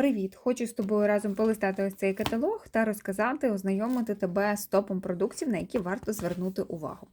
Привіт! Хочу з тобою разом полистати ось цей каталог та розказати, ознайомити тебе з топом продуктів, на які варто звернути увагу.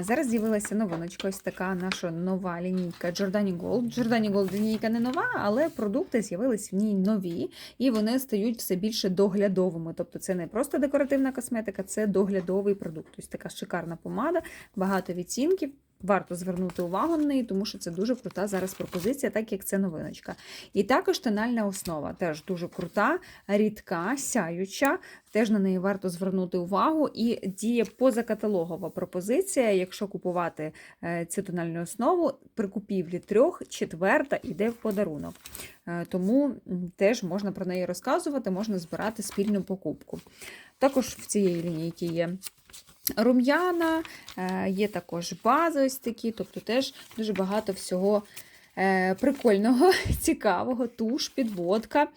Зараз з'явилася новиночка, ось така наша нова лінійка Giordani Gold. Giordani Gold лінійка не нова, але продукти з'явились в ній нові, і вони стають все більше доглядовими. Тобто це не просто декоративна косметика, це доглядовий продукт. Ось така шикарна помада, багато відцінків. Варто звернути увагу на неї, тому що це дуже крута зараз пропозиція, так як це новиночка. І також тональна основа теж дуже крута, рідка, сяюча. Теж на неї варто звернути увагу. І діє позакаталогова пропозиція. Якщо купувати е, цю тональну основу, при купівлі трьох, четверта йде в подарунок. Е, Тому теж можна про неї розказувати, можна збирати спільну покупку. Також в цієї лінійки є рум'яна, е, є також бази ось такі, тобто теж дуже багато всього е, прикольного, цікавого, туш, підводка.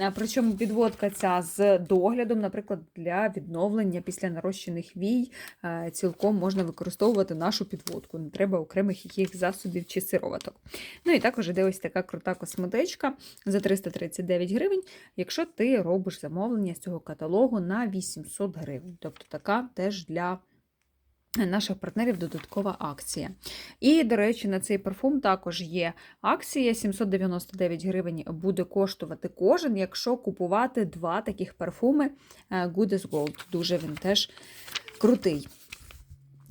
Е, Причому підводка ця з доглядом, наприклад, для відновлення після нарощених вій, е, цілком можна використовувати нашу підводку. Не треба окремих яких засобів чи сироваток. Ну і також іде ось така крута косметичка за 339 гривень, якщо ти робиш замовлення з цього каталогу на 800 гривень. Тобто така теж для наших партнерів додаткова акція. І, до речі, на цей парфум також є акція. 799 гривень буде коштувати кожен, якщо купувати два таких парфуми е, Good as Gold. Дуже він теж крутий.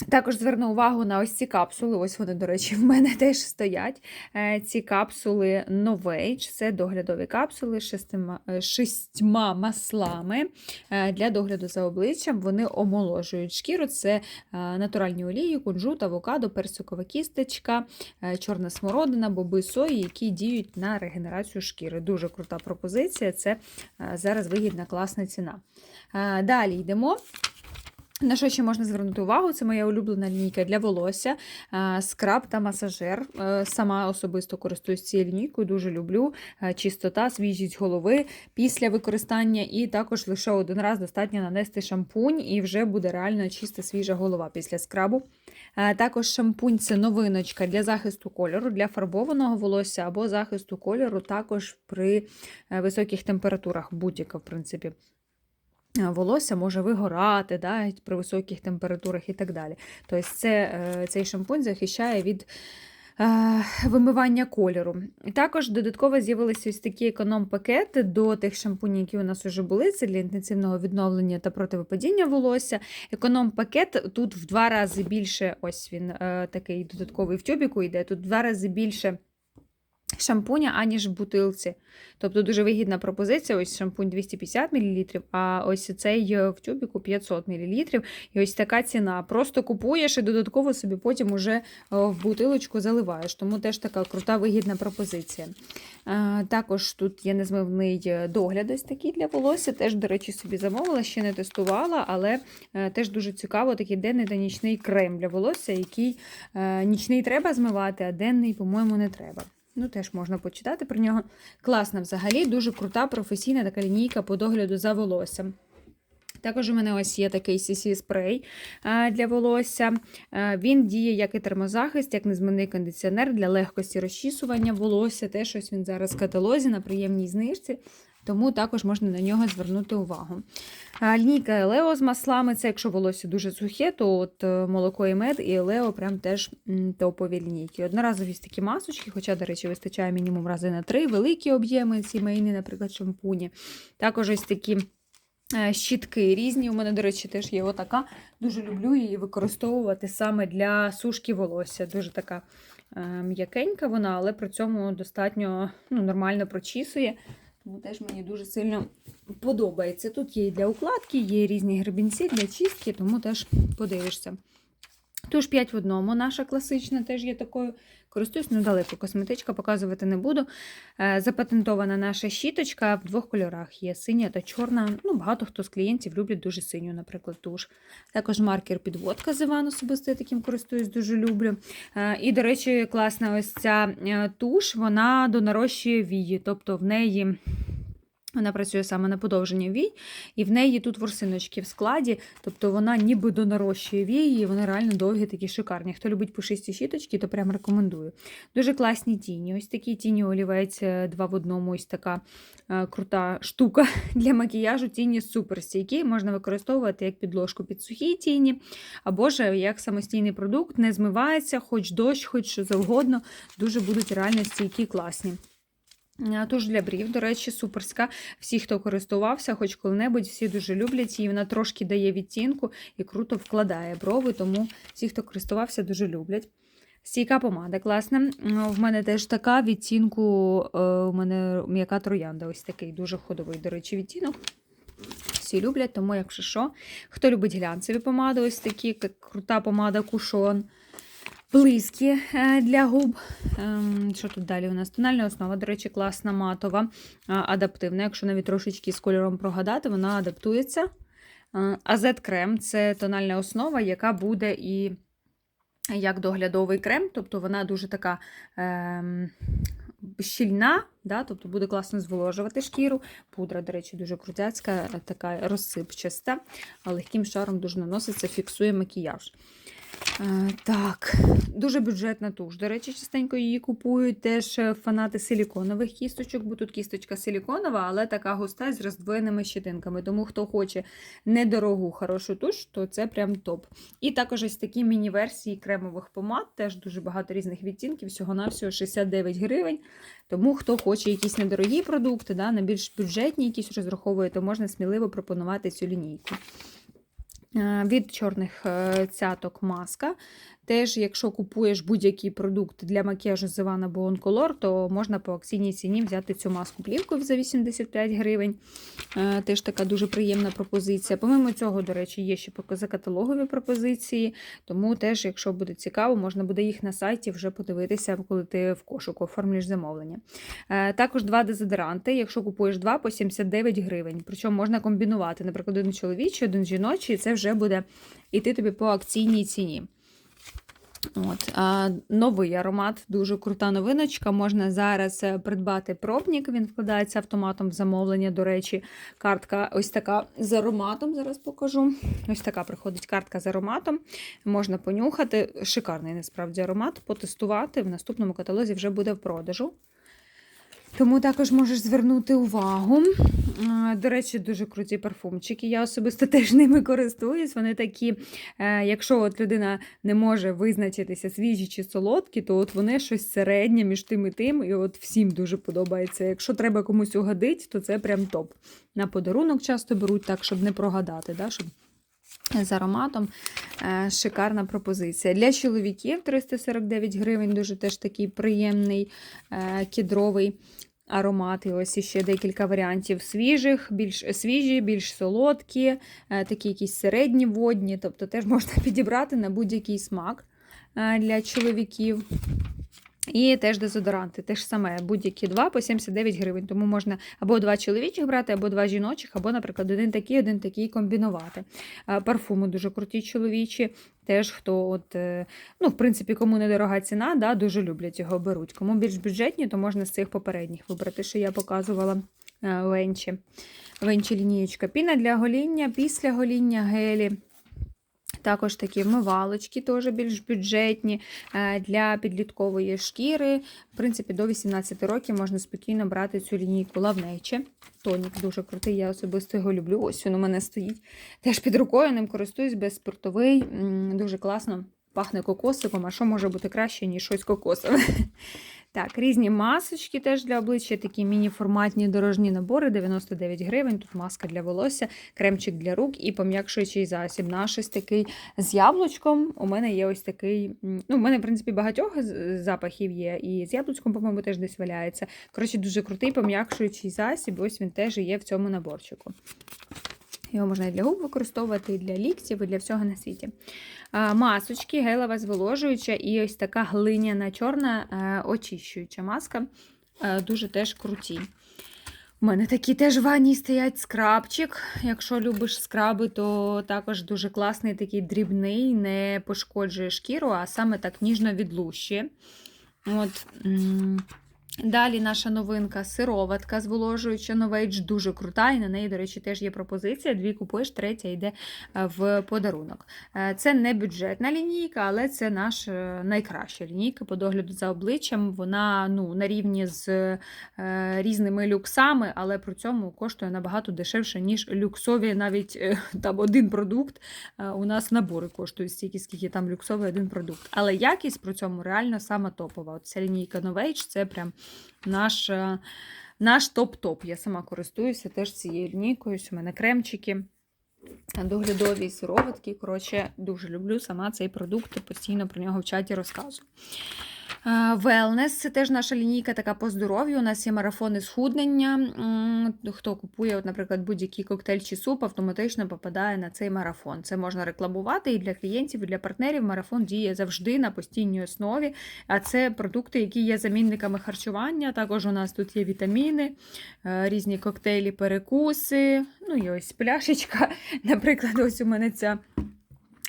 Також зверну увагу на ось ці капсули. Ось вони, до речі, в мене теж стоять. Е, Ці капсули Novage, це доглядові капсули з шестима, е, шістьма маслами е, для догляду за обличчям. Вони омоложують шкіру. Це натуральні олії, кунжут, авокадо, персикова кісточка, чорна смородина, боби сої, які діють на регенерацію шкіри. Дуже крута пропозиція. Це зараз вигідна класна ціна. Далі йдемо. На що ще можна звернути увагу? Це моя улюблена лінійка для волосся, е, скраб та масажер. Е, Сама особисто користуюсь цією лінійкою, дуже люблю. Е, Чистота, свіжість голови після використання, і також лише один раз достатньо нанести шампунь, і вже буде реально чиста свіжа голова після скрабу. Також шампунь це новиночка для захисту кольору, для фарбованого волосся або захисту кольору, також при високих температурах, будь-яка, в принципі. Е, Волосся може вигорати да, при високих температурах і так далі. Тобто це, е, цей шампунь захищає від е, вимивання кольору. Також додатково з'явилися ось такі економ-пакети до тих шампунів, які у нас вже були. Це для інтенсивного відновлення та противипадіння волосся. Економ-пакет тут в два рази більше, ось він такий додатковий в тюбіку йде, тут в два рази більше. Шампуня, аніж в бутилці. Тобто дуже вигідна пропозиція. Ось шампунь 250 мл, а ось цей е, в тюбіку 500 мл. І ось така ціна. Просто купуєш і додатково собі потім уже е, в бутилочку заливаєш. Тому теж така крута вигідна пропозиція. Е, Також тут є незмивний догляд ось такий для волосся. Теж, до речі, собі замовила, ще не тестувала, але теж дуже цікаво такий денний та нічний крем для волосся, який нічний треба змивати, а денний, по-моєму, не треба. Ну, теж можна почитати про нього. Класна взагалі, дуже крута професійна така лінійка по догляду за волоссям. Також у мене ось є такий cc спрей для волосся. Він діє як і термозахист, як незмінний кондиціонер для легкості розчісування волосся. Теж ось він зараз в каталозі на приємній знижці, тому також можна на нього звернути увагу. Лінійка Елео з маслами це якщо волосся дуже сухе, то от е, молоко і мед і Елео прям теж топові лінійки. Одноразові такі масочки, хоча, до речі, вистачає мінімум рази на три, великі об'єми, сімейні, наприклад, шампуні. Також ось такі. Е, Щітки різні. У мене, до речі, теж є отака. Дуже люблю її використовувати саме для сушки волосся. Дуже така е, м'якенька вона, але при цьому достатньо ну, нормально прочісує. Тому теж мені дуже сильно подобається. Тут є і для укладки, є різні гребінці для чистки, тому теж подивишся. Тож 5 в одному, наша класична теж є такою. Користуюсь недалеко, косметичка показувати не буду. Е, Запатентована наша щіточка в двох кольорах: є синя та чорна. Ну, Багато хто з клієнтів люблять дуже синю, наприклад, туш. Також маркер підводка з Іван особисто я таким користуюсь, дуже люблю. Е, І, до речі, класна ось ця е, туш, вона донарощує вії, тобто в неї Вона працює саме на подовження вій, і в неї тут ворсиночки в складі, тобто вона ніби донарощує вії, і вони реально довгі, такі шикарні. Хто любить пушисті щіточки, то прям рекомендую. Дуже класні тіні. Ось такі тіні олівець е, два в одному, ось така е, крута штука для макіяжу. Тіні суперстійкі, можна використовувати як підложку під сухі тіні, або ж як самостійний продукт, не змивається, хоч дощ, хоч що завгодно. Дуже будуть реально стійкі, класні. А, Туш для брів, до речі, суперська. Всі, хто користувався, хоч коли-небудь, всі дуже люблять її. Вона трошки дає відтінку і круто вкладає брови, тому всі, хто користувався, дуже люблять. Стійка помада класна. В мене теж така відтінку, е, у мене м'яка троянда. Ось такий дуже ходовий, до речі, відтінок. Всі люблять, тому, якщо що. Хто любить глянцеві помади, ось такі, крута помада кушон. Близькі е, для губ. Ем, Що тут далі? У нас тональна основа, до речі, класна матова, е, адаптивна. Якщо навіть трошечки з кольором прогадати, вона адаптується. AZ крем це тональна основа, яка буде і як доглядовий крем, тобто вона дуже така ем, щільна, да, тобто буде класно зволожувати шкіру. Пудра, до речі, дуже крутяцька, така розсипчаста, легким шаром дуже наноситься, фіксує макіяж. Е, Так, дуже бюджетна туш. До речі, частенько її купують теж е, фанати силіконових кісточок, бо тут кісточка силіконова, але така густа з роздвоєними щетинками. Тому хто хоче недорогу хорошу туш, то це прям топ. І також ось такі міні-версії кремових помад, теж дуже багато різних відтінків, всього-навсього 69 гривень. Тому хто хоче якісь недорогі продукти, да, на більш бюджетні якісь розраховує, то можна сміливо пропонувати цю лінійку. Е, від чорних е, цяток маска. Теж, якщо купуєш будь-який продукт для макіяжу з Bon Color, то можна по акційній ціні взяти цю маску плівку за 85 гривень. Е, теж така дуже приємна пропозиція. Помимо цього, до речі, є ще каталогові пропозиції, тому теж, якщо буде цікаво, можна буде їх на сайті вже подивитися, коли ти в кошику оформлюєш замовлення. Також два дезодоранти, якщо купуєш два, по 79 гривень. Причому можна комбінувати, наприклад, один чоловічий, один жіночий, і це вже буде йти тобі по акційній ціні. От, а, Новий аромат, дуже крута новиночка. Можна зараз е, придбати пробник, він вкладається автоматом в замовлення. До речі, картка ось така з ароматом. Зараз покажу. Ось така приходить картка з ароматом. Можна понюхати. Шикарний насправді аромат, потестувати. В наступному каталозі вже буде в продажу. Тому також можеш звернути увагу. До речі, дуже круті парфумчики. Я особисто теж ними користуюсь. Вони такі, е, якщо от людина не може визначитися, свіжі чи солодкі, то от вони щось середнє між тим і тим. І от всім дуже подобається. Якщо треба комусь угодити, то це прям топ. На подарунок часто беруть так, щоб не прогадати. да, щоб з ароматом е, шикарна пропозиція. Для чоловіків 349 гривень, дуже теж такий приємний е, кідровий аромат. І ось іще декілька варіантів свіжих, більш свіжі, більш солодкі, е, такі якісь середні водні, тобто теж можна підібрати на будь-який смак для чоловіків. І теж дезодоранти, теж саме, будь-які два по 79 гривень. Тому можна або два чоловічих брати, або два жіночих, або, наприклад, один такий, один такий комбінувати. Парфуми дуже круті чоловічі. Теж хто, от, е, ну, в принципі, кому недорога ціна, да, дуже люблять його беруть. Кому більш бюджетні, то можна з цих попередніх вибрати, що я показувала венчі. Венчі лінієчка. Піна для гоління, після гоління гелі. Також такі вмивалочки, теж більш бюджетні е, для підліткової шкіри. В принципі, до 18 років можна спокійно брати цю лінійку лавнече. Тонік дуже крутий, я особисто його люблю. Ось він у мене стоїть. Теж під рукою ним користуюсь безспиртовий, дуже класно пахне кокосиком, а що може бути краще, ніж щось кокосове. Так, різні масочки теж для обличчя, такі міні-форматні дорожні набори, 99 гривень. Тут маска для волосся, кремчик для рук і пом'якшуючий засіб. Наш ось такий з яблучком. У мене є ось такий. Ну, У мене, в принципі, багатьох запахів є. І з яблучком, по-моєму, теж десь валяється. Коротше, дуже крутий пом'якшуючий засіб. Ось він теж є в цьому наборчику. Його можна і для губ використовувати, і для ліктів, і для всього на світі. Масочки, гелева зволожуюча і ось така глиняна чорна е, очищуюча маска. Е, дуже теж круті. У мене такі теж в ванні стоять скрабчик. Якщо любиш скраби, то також дуже класний, такий дрібний, не пошкоджує шкіру, а саме так ніжно відлущує. От, Далі наша новинка сироватка зволожуюча новейдж, дуже крута, і на неї, до речі, теж є пропозиція. Дві купуєш, третя йде е, в подарунок. Е, Це не бюджетна лінійка, але це наша е, найкраща лінійка по догляду за обличчям. Вона ну, на рівні з різними люксами, але при цьому коштує набагато дешевше, ніж люксові навіть там один продукт. У нас набори коштують стільки, скільки там люксовий один продукт. Але якість при цьому реально сама топова. От ця лінійка Novage це прям наш, е, наш топ-топ. Я сама користуюся теж цією лінійкою. У мене кремчики. Доглядові сироватки. Коротше, дуже люблю сама цей продукт постійно про нього в чаті розказую. Wellness – це теж наша лінійка така по здоров'ю. У нас є марафони схуднення. Хто купує, от, наприклад, будь-який коктейль чи суп, автоматично попадає на цей марафон. Це можна рекламувати і для клієнтів, і для партнерів. Марафон діє завжди на постійній основі. А це продукти, які є замінниками харчування. Також у нас тут є вітаміни, е, різні коктейлі, перекуси. Ну і ось пляшечка. Наприклад, ось у мене ця.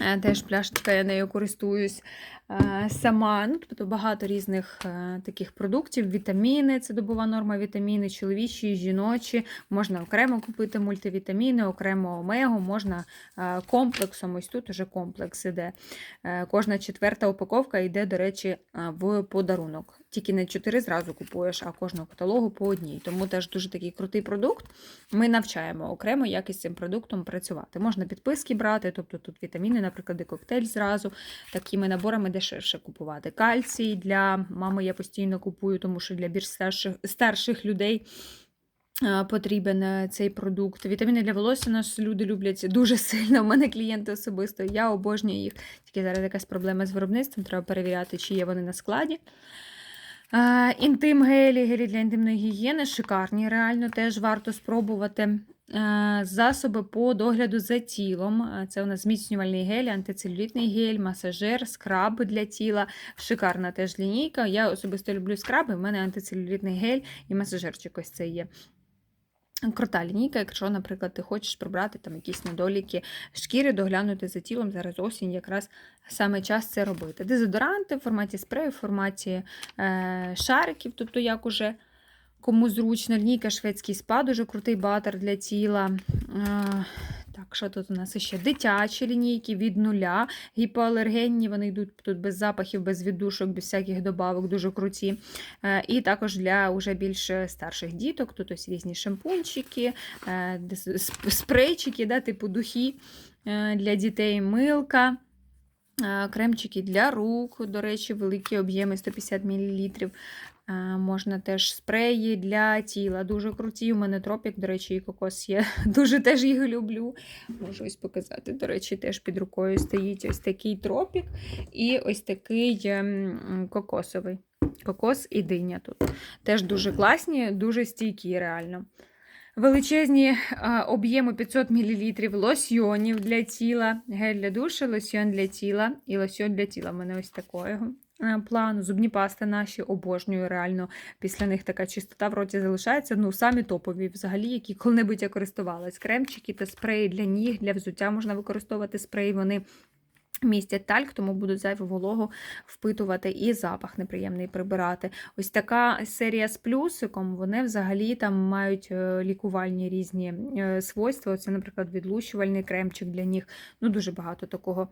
е, Теж пляшечка, я нею користуюсь е, сама. Ну, тобто багато різних е, таких продуктів. Вітаміни, це добова норма вітаміни, чоловічі, жіночі. Можна окремо купити мультивітаміни, окремо омегу, можна е, комплексом. Ось тут уже комплекс іде. Кожна четверта упаковка йде, до речі, в подарунок. Тільки не чотири зразу купуєш, а кожного каталогу по одній. Тому теж дуже такий крутий продукт. Ми навчаємо окремо, як із цим продуктом працювати. Можна підписки брати, тобто тут вітаміни, наприклад, і коктейль зразу. Такими наборами дешевше купувати. Кальцій для мами я постійно купую, тому що для більш старших, старших людей. е, Потрібен е, цей продукт. Вітаміни для волосся нас люди люблять дуже сильно. У мене клієнти особисто. Я обожнюю їх. Тільки зараз якась проблема з виробництвом. Треба перевіряти, чи є вони на складі. Е, Інтим гелі, гелі для інтимної гігієни, шикарні, реально теж варто спробувати. Е, Засоби по догляду за тілом. Е, Це у нас зміцнювальний гель, антицелюлітний гель, масажер, скраб для тіла. Шикарна теж лінійка. Я особисто люблю скраби. в мене антицелюлітний гель і масажерчик ось це є. Крута лінійка, якщо, наприклад, ти хочеш прибрати там якісь недоліки шкіри, доглянути за тілом. Зараз осінь якраз саме час це робити. Дезодоранти в форматі спрею, в форматі е, шариків, тобто як уже кому зручно. Лінійка шведський спа, дуже крутий батер для тіла. Е, так, що тут у нас ще? Дитячі лінійки від нуля, гіпоалергенні, вони йдуть тут без запахів, без віддушок, без всяких добавок, дуже круті. Е, І також для уже більш старших діток, тут ось різні шампунчики, е, спрейчики, да, типу духи е, для дітей, милка. е, Кремчики для рук, до речі, великі об'єми 150 мл. Можна теж спреї для тіла. Дуже круті. У мене тропік, до речі, і кокос є. Дуже теж їх люблю. Можу ось показати. До речі, теж під рукою стоїть ось такий тропік і ось такий ем, кокосовий. Кокос і диня тут. Теж дуже класні, дуже стійкі, реально. Величезні об'єми 500 мл лосьйонів для тіла, гель для душу, лосьйон для тіла і лосьйон для тіла. У мене ось такого плану. Зубні пасти наші обожнюю. Реально після них така чистота в роті залишається. Ну, самі топові, взагалі, які коли-небудь я користувалась. Кремчики та спреї для ніг, для взуття можна використовувати спреї. Вони містять тальк, тому будуть зайву вологу впитувати і запах неприємний прибирати. Ось така серія з плюсиком, вони взагалі там мають е, лікувальні різні е, свойства. Це, наприклад, відлущувальний кремчик для ніг. Ну, дуже багато такого е,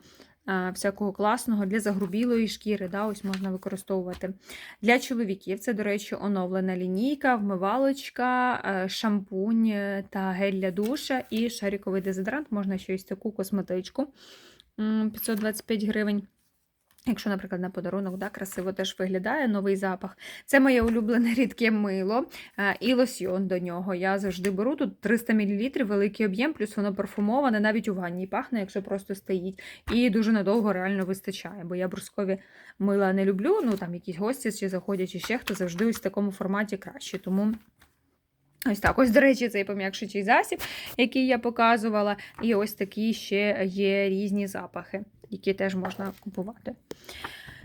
всякого класного для загрубілої шкіри. Да, ось можна використовувати. Для чоловіків це, до речі, оновлена лінійка, вмивалочка, е, шампунь е, та гель для душа і шариковий дезодорант. Можна ще ось таку косметичку. 525 гривень. Якщо, наприклад, на подарунок, да, красиво теж виглядає новий запах. Це моє улюблене рідке мило е, і лосьйон до нього. Я завжди беру тут 300 мл, великий об'єм, плюс воно парфумоване, навіть у ванні пахне, якщо просто стоїть. І дуже надовго реально вистачає, бо я брускові мила не люблю. Ну там якісь гості чи заходять, чи ще хто завжди ось в такому форматі краще. Тому. Ось так, ось, до речі, цей пом'якшуючий засіб, який я показувала. І ось такі ще є різні запахи, які теж можна купувати.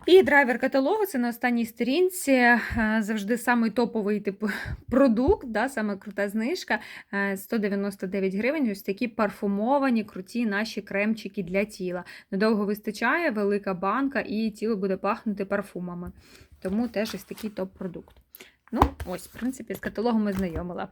І драйвер каталогу це на останній сторінці. е, Завжди самий топовий типу продукт, да, саме крута знижка. е, 199 гривень. Ось такі парфумовані, круті наші кремчики для тіла. Недовго вистачає, велика банка, і тіло буде пахнути парфумами. Тому теж ось такий топ-продукт. Ну, ось, в принципі, з каталогом ми знайомила.